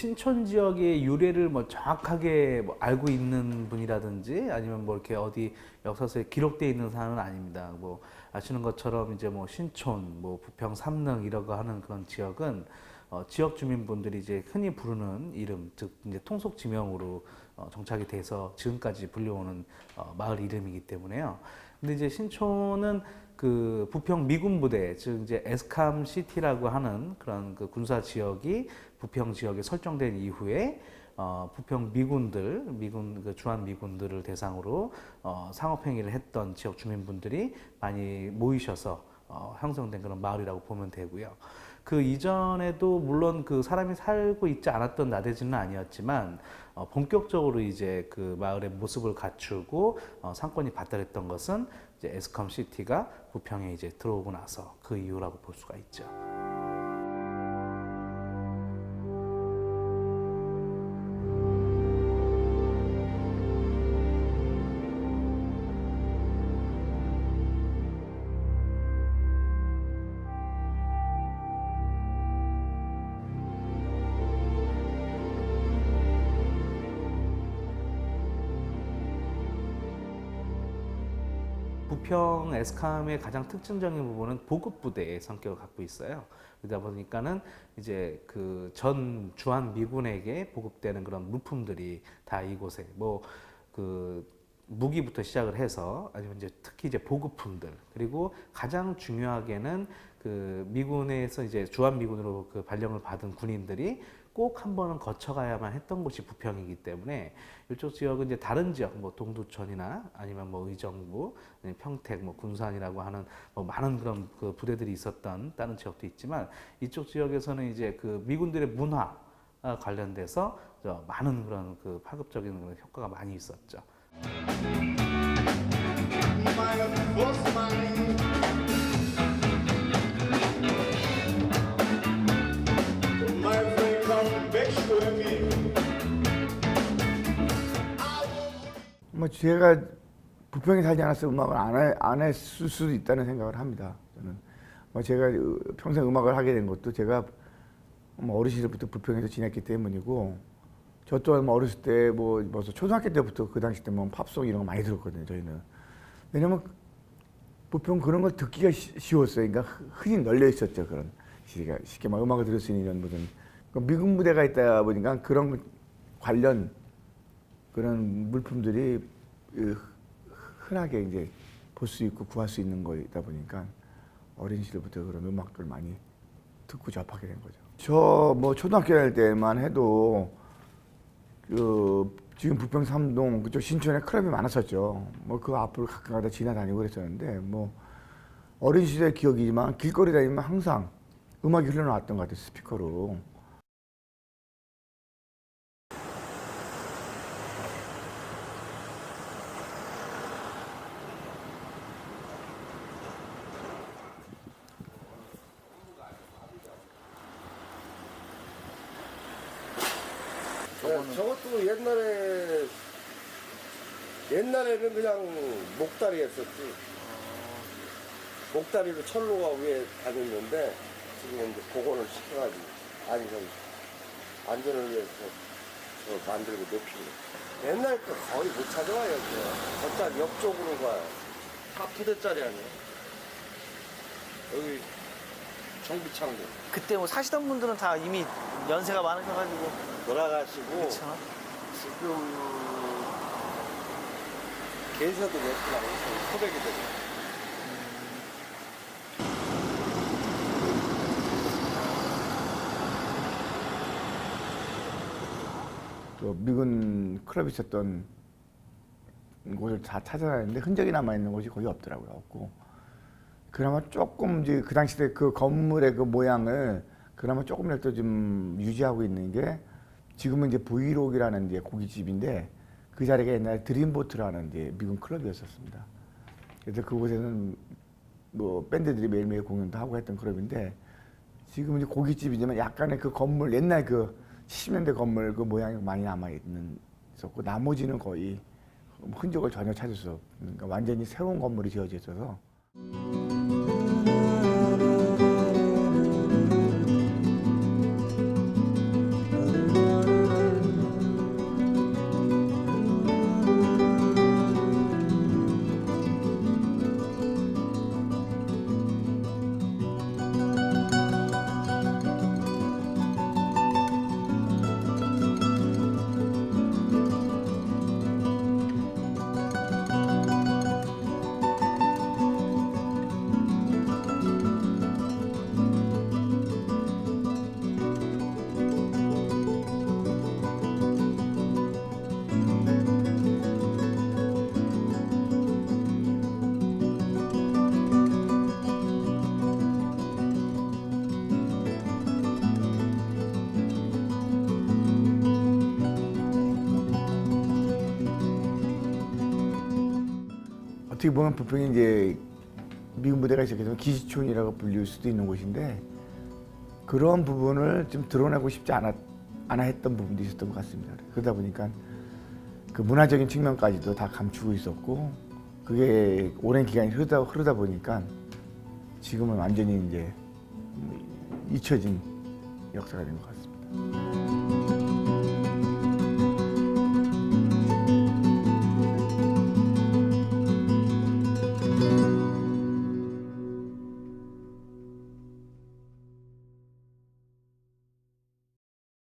신촌 지역의 유래를 뭐 정확하게 뭐 알고 있는 분이라든지 아니면 뭐 이렇게 어디 역사서에 기록되어 있는 사안은 아닙니다. 뭐 아시는 것처럼 이제 뭐 신촌, 뭐 부평, 삼릉 거 하는 그런 지역은 어, 지역 주민분들이 이제 흔히 부르는 이름, 즉 이제 통속 지명으로 어, 정착이 돼서 지금까지 불려오는 어, 마을 이름이기 때문에요. 근데 이제 신촌은 그 부평 미군 부대, 즉 이제 에스캄 시티라고 하는 그런 그 군사 지역이 부평 지역에 설정된 이후에 어, 부평 미군들, 미군 그 주한 미군들을 대상으로 어, 상업 행위를 했던 지역 주민분들이 많이 모이셔서 어, 형성된 그런 마을이라고 보면 되고요. 그 이전에도 물론 그 사람이 살고 있지 않았던 나대지는 아니었지만 어, 본격적으로 이제 그 마을의 모습을 갖추고 어, 상권이 발달했던 것은 이제 에스컴 시티가 부평에 이제 들어오고 나서 그 이후라고 볼 수가 있죠. 부평 에스캄의 가장 특징적인 부분은 보급 부대의 성격을 갖고 있어요. 그러다 보니까는 이제 그 전 주한 미군에게 보급되는 그런 물품들이 다 이곳에 뭐그 무기부터 시작을 해서 아니면 이제 특히 이제 보급품들 그리고 가장 중요하게는 그 미군에서 이제 주한 미군으로 그 발령을 받은 군인들이 꼭 한 번은 거쳐가야만 했던 곳이 부평이기 때문에 이쪽 지역은 이제 다른 지역, 뭐 동두천이나 아니면 뭐 의정부, 평택, 뭐 군산이라고 하는 뭐 많은 그런 그 부대들이 있었던 다른 지역도 있지만 이쪽 지역에서는 이제 그 미군들의 문화 와 관련돼서 저 많은 그런 그 파급적인 그런 효과가 많이 있었죠. 제가 부평에 살지 않았으면 음악을 안, 해, 안 했을 수도 있다는 생각을 합니다. 저는 뭐 제가 으- 평생 음악을 하게 된 것도 제가 뭐 어린 시절부터 부평에서 지냈기 때문이고 저 또한 뭐 어렸을 때 뭐 벌써 초등학교 때부터 그 당시 때 뭐 팝송 이런 거 많이 들었거든요. 저희는 왜냐면 부평 그런 걸 듣기가 쉬- 쉬웠어요. 그러니까 흔- 흔히 널려 있었죠. 그런 시기가 쉽게 막 음악을 들을 수 있는 이런 무슨 그 미군 부대가 있다 보니까 그런 관련 그런 물품들이 그 흔하게 이제 볼 수 있고 구할 수 있는 거이다 보니까 어린 시절부터 그런 음악들 많이 듣고 접하게 된 거죠. 저 뭐 초등학교 다닐 때만 해도 그 지금 부평 삼동 그쪽 신촌에 클럽이 많았었죠. 뭐 그 앞을 가끔가다 지나다니고 그랬었는데 뭐 어린 시절 기억이지만 길거리 다니면 항상 음악이 흘러나왔던 것 같아요 스피커로. 네, 저것도 옛날에 옛날에는 그냥 목다리 했었지. 목다리로 철로가 위에 다녔는데 지금 이제 복원을 시켜가지고 저 안전을 위해서 저 만들고 높이고 옛날 거 거의 못 찾아와요. 저쪽 옆쪽으로 가요. 다 부대짜리 아니야. 여기 정비창고 그때 뭐 사시던 분들은 다 이미 연세가 많으셔가지고 돌아가시고 그렇죠. 지금 계셔도 몇분안 계세요. 소백이 되죠. 또 미군 클럽이 있었던 곳을 다 찾아다녔는데 흔적이 남아 있는 곳이 거의 없더라고요. 없고 그나마 조금 이제 그 당시 때그 건물의 그 모양을 그나마 조금이라도 좀 유지하고 있는 게 지금은 이제 브이록이라는 이제 고깃집인데 그 자리가 옛날에 드림보트라는 이제 미군 클럽이었었습니다. 그래서 그곳에는 뭐 밴드들이 매일매일 공연도 하고 했던 클럽인데 지금은 이제 고깃집이지만 약간의 그 건물 옛날 그 70년대 건물 그 모양이 많이 남아 있는 있었고 나머지는 거의 흔적을 전혀 찾을 수 없는 그러니까 완전히 새로운 건물이 지어져 있어서 어떻게 보면 부평이 이제 미군 부대가 시작해서 기지촌이라고 불릴 수도 있는 곳인데 그런 부분을 좀 드러내고 싶지 않았, 않아 했던 부분도 있었던 것 같습니다. 그러다 보니까 그 문화적인 측면까지도 다 감추고 있었고 그게 오랜 기간이 흐르다, 흐르다 보니까 지금은 완전히 이제 잊혀진 역사가 된 것 같습니다.